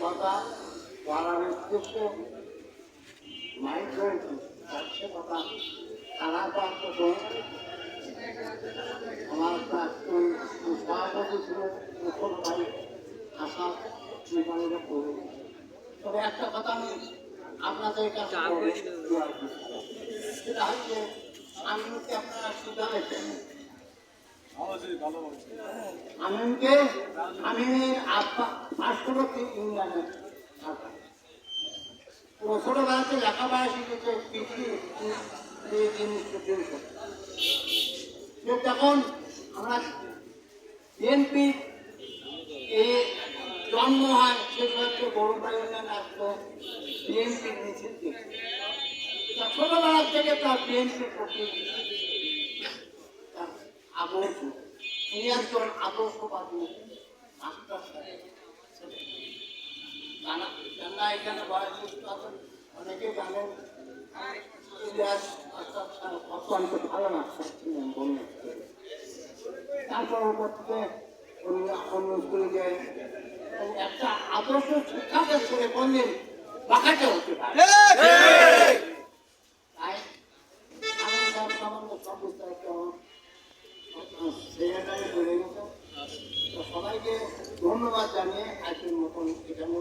কথা বলার উদ্দেশ্য মাইক হয়েছে হচ্ছে কথা তারা তো একটা আমার প্রাক্তন সভাপতি ছিল প্রথম ভাই আশা জীবনের করে তবে একটা কথা আমি আপনাদের কাছে। সেটা হচ্ছে আমিনকে আপনারা চেনেন আমিনকে আমিনের আব্বা পার্শ্ববর্তী ইংল্যান্ডে থাকা। ও ছোটবেলাতে লেখাপড়া শিখেছে যে তখন আমরা এই জন্ম হয় সেগুলোকে বড় ভাই উন্নয়ন আসলো বিএনপির মিছিল থেকে তার বিএনপির প্রতি তার আদর্শ তিনি একজন আদর্শবাদী মাস্টার সাহেব জানা এখানে বয়স আছেন অনেকে জানেন। অত্যন্ত ভালো মাস্টার ছিলেন বন্য তার পরবর্তীতে উনি অন্য স্কুলে যায়। একটা আদর্শ শিক্ষাকে ছেড়ে বললেন বাঁকাতে হতে পারে তাই আমি তার সম্বন্ধে সব বিস্তারিত সবাইকে ধন্যবাদ জানিয়ে আজকের মতন এখানে